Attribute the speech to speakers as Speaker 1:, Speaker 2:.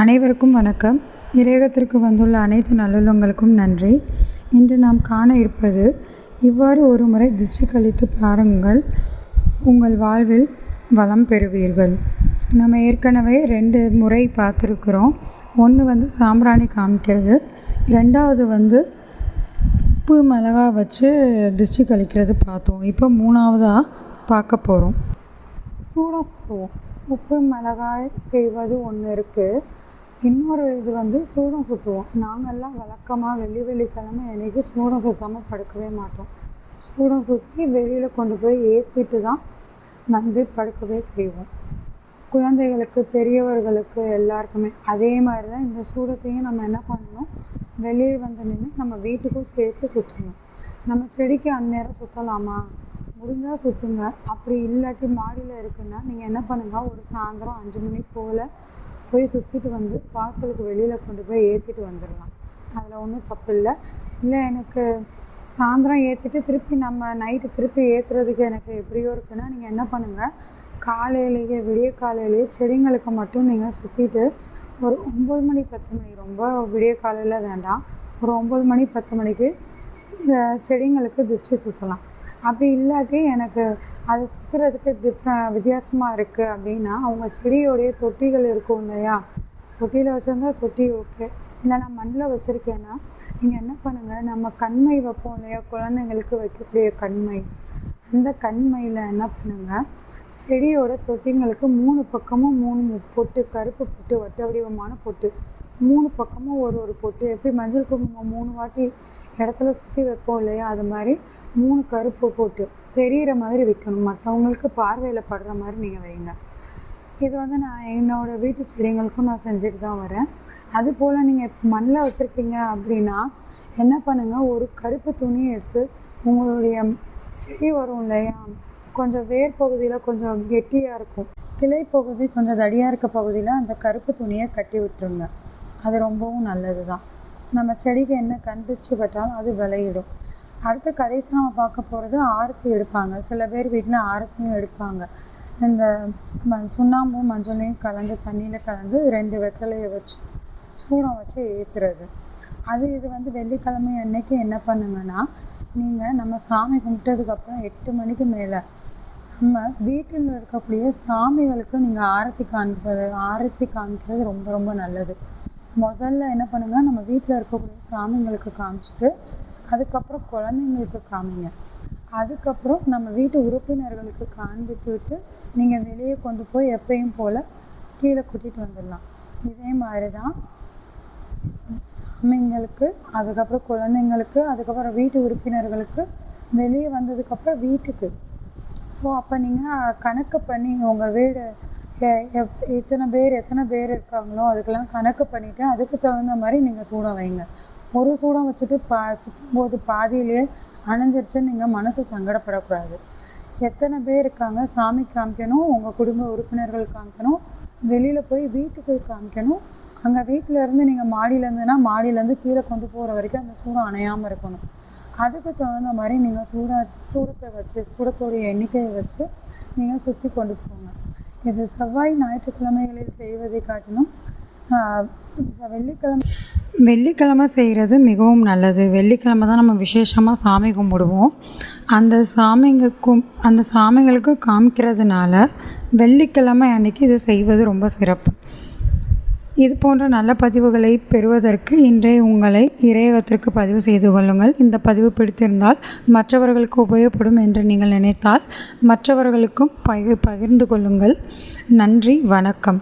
Speaker 1: அனைவருக்கும் வணக்கம். இறையகத்திற்கு வந்துள்ள அனைத்து நல்லுள்ளங்களுக்கும் நன்றி. இன்று நாம் காண இருப்பது இவ்வாறு ஒரு முறை திருஷ்டி கழித்து பாருங்கள். உங்கள் வாழ்வில் வளம் பெறுவீர்கள். நம்ம ஏற்கனவே ரெண்டு முறை பார்த்துருக்குறோம். ஒன்று வந்து சாம்பிராணி காமிக்கிறது. ரெண்டாவது வந்து உப்பு மிளகா வச்சு திருஷ்டி கழிக்கிறது பார்த்தோம். இப்போ மூணாவதாக பார்க்க போகிறோம் சூடம் உப்பு மிளகாய் செய்வது ஒன்று இருக்குது இன்னொரு இது வந்து சூடம் சுற்றுவோம் நாங்கள்லாம் வழக்கமாக வெள்ளி வெள்ளிக்கிழமை அன்றைக்கி சூடம் சுத்தாமல் படுக்கவே மாட்டோம். சூடம் சுற்றி வெளியில் கொண்டு போய் ஏற்றிட்டு தான் வந்து படுக்கவே செய்வோம். குழந்தைகளுக்கு பெரியவர்களுக்கு எல்லாருக்குமே அதே மாதிரி தான் இந்த சூடத்தையும் நம்ம என்ன பண்ணணும்? வெளியே வந்து நின்று நம்ம வீட்டுக்கும் சேர்த்து சுற்றணும் நம்ம செடிக்கு அந்நேரம் சுற்றலாமா முடிஞ்சால் சுற்றுங்க அப்படி இல்லாட்டி மாடியில் இருக்குன்னா நீங்கள் என்ன பண்ணுங்கள் ஒரு சாயந்தரம் அஞ்சு மணி போல் போய் சுற்றிட்டு வந்து வாசலுக்கு வெளியில் கொண்டு போய் ஏற்றிட்டு வந்துடலாம் அதில் ஒன்றும் தப்பு இல்லை இல்லை எனக்கு சாயந்தரம் ஏற்றிட்டு திருப்பி நம்ம நைட்டு திருப்பி ஏற்றுறதுக்கு எனக்கு எப்படியோ இருக்குன்னா நீங்கள் என்ன பண்ணுங்கள் காலையிலேயே விடிய காலையிலேயே செடிங்களுக்கு மட்டும் நீங்கள் சுற்றிட்டு ஒரு ஒம்பது மணி பத்து மணி ரொம்ப விடிய காலையில் வேண்டாம். ஒரு ஒம்பது மணி பத்து மணிக்கு இந்த செடிங்களுக்கு திருஷ்டி சுற்றலாம் அப்படி இல்லாட்டி எனக்கு அதை சுற்றுறதுக்கு டிஃப்ரெண்ட் வித்தியாசமாக இருக்குது அப்படின்னா அவங்க செடியோடைய தொட்டிகள் இருக்கும் இல்லையா? தொட்டியில் வச்சுருந்தா தொட்டி ஓகே இல்லை நான் மண்ணில் வச்சுருக்கேன்னா நீங்கள் என்ன பண்ணுங்கள் நம்ம கண்மை வைப்போம் இல்லையா? குழந்தைங்களுக்கு வைக்கக்கூடிய கண்மை. அந்த கண்மையில் என்ன பண்ணுங்கள் செடியோட தொட்டிங்களுக்கு மூணு பக்கமும் மூணு பொட்டு கருப்பு பொட்டு வட்ட வடிவமான பொட்டு. மூணு பக்கமும் ஒரு ஒரு பொட்டு. எப்படி மஞ்சள் குங்குமம் மூணு வாட்டி இடத்துல சுற்றி வைப்போம் இல்லையா? அது மாதிரி மூணு கருப்பு போட்டு தெரிகிற மாதிரி வைக்கணும். மற்றவங்களுக்கு பார்வையில் படுற மாதிரி நீங்கள் வைங்க. இது வந்து நான் என்னோடய வீட்டு செடிங்களுக்கும் நான் செஞ்சுட்டு தான் வரேன். அது போல் நீங்கள் இப்போ மண்ணில் வச்சுருக்கீங்க அப்படின்னா என்ன பண்ணுங்கள் ஒரு கருப்பு துணியை எடுத்து உங்களுடைய செடி வரும் இல்லையா? கொஞ்சம் வேர் பகுதியில் கொஞ்சம் கெட்டியாக இருக்கும். கிளை பகுதி கொஞ்சம் தடியாக இருக்க பகுதியில் அந்த கருப்பு துணியை கட்டி விட்டுருங்க. அது ரொம்பவும் நல்லது தான் நம்ம செடிக்கு என்ன கண்டிச்சு பட்டாலும் அது விளையிடும். அடுத்து கடைசி நம்ம பார்க்க போகிறது ஆரத்தி எடுப்பாங்க. சில பேர் வீட்டில் ஆரத்தியும் எடுப்பாங்க. இந்த ம சுண்ணாம்பும் மஞ்சளையும் கலந்து தண்ணியில் கலந்து ரெண்டு வெத்தலையை வச்சு சூடம் வச்சு ஏற்றுறது அது இது வந்து வெள்ளிக்கிழமை அன்னைக்கு என்ன பண்ணுங்கன்னா நீங்கள் நம்ம சாமி கும்பிட்டதுக்கப்புறம் எட்டு மணிக்கு மேலே நம்ம வீட்டில் இருக்கக்கூடிய சாமிகளுக்கு நீங்கள் ஆரத்தி காண்பது ஆரத்தி காமிக்கிறது ரொம்ப ரொம்ப நல்லது. முதல்ல என்ன பண்ணுங்கள் நம்ம வீட்டில் இருக்கக்கூடிய சாமிங்களுக்கு காமிச்சிட்டு அதுக்கப்புறம் குழந்தைங்களுக்கு காமிங்க. அதுக்கப்புறம் நம்ம வீட்டு உறுப்பினர்களுக்கு காண்பித்துவிட்டு நீங்கள் வெளியே கொண்டு போய் எப்பயும் போல் கீழே கூட்டிகிட்டு வந்துடலாம். இதே மாதிரி தான் சாமிங்களுக்கு அதுக்கப்புறம் குழந்தைங்களுக்கு அதுக்கப்புறம் வீட்டு உறுப்பினர்களுக்கு வெளியே வந்ததுக்கப்புறம் வீட்டுக்கு. ஸோ அப்போ நீங்கள் கணக்கு பண்ணி உங்கள் வீடு எத்தனை பேர் எத்தனை பேர் இருக்காங்களோ அதுக்கெல்லாம் கணக்கு பண்ணிவிட்டு அதுக்கு தகுந்த மாதிரி நீங்கள் சூடம் வைங்க. ஒரு சூடம் வச்சுட்டு பா சுற்றும் போது பாதியிலேயே அணைஞ்சிருச்சுன்னு நீங்கள் மனசு சங்கடப்படக்கூடாது. எத்தனை பேர் இருக்காங்க? சாமி காமிக்கணும் உங்கள் குடும்ப உறுப்பினர்கள் காமிக்கணும் வெளியில் போய் வீட்டுக்கு காமிக்கணும். அங்கே வீட்டிலேருந்து நீங்கள் மாடியிலேருந்துன்னா மாடியிலேருந்து கீழே கொண்டு போகிற வரைக்கும் அந்த சூடம் அணையாமல் இருக்கணும். அதுக்கு தகுந்த மாதிரி நீங்கள் சூட சூடத்தை வச்சு சூடத்தோடைய எண்ணிக்கையை வச்சு நீங்கள் சுற்றி கொண்டு போங்க. இது செவ்வாய் ஞாயிற்றுக்கிழமைகளில் செய்வதை காட்டிலும் வெள்ளிக்கிழமை வெள்ளிக்கிழமை செய்கிறது மிகவும் நல்லது. வெள்ளிக்கிழமை தான் நம்ம விசேஷமாக சாமி கும்பிடுவோம். அந்த சாமிங்களுக்கும் அந்த சாமிங்களுக்கு காமிக்கிறதுனால வெள்ளிக்கிழமை அன்றைக்கி இது செய்வது ரொம்ப சிறப்பு. இது போன்ற நல்ல பதிவுகளை பெறுவதற்கு இன்றைய உங்களை இறையகத்திற்கு பதிவு செய்து கொள்ளுங்கள். இந்த பதிவு பிடித்திருந்தால் மற்றவர்களுக்கு உபயோகப்படும் என்று நீங்கள் நினைத்தால் மற்றவர்களுக்கும் பகிர் பகிர்ந்து கொள்ளுங்கள். நன்றி வணக்கம்.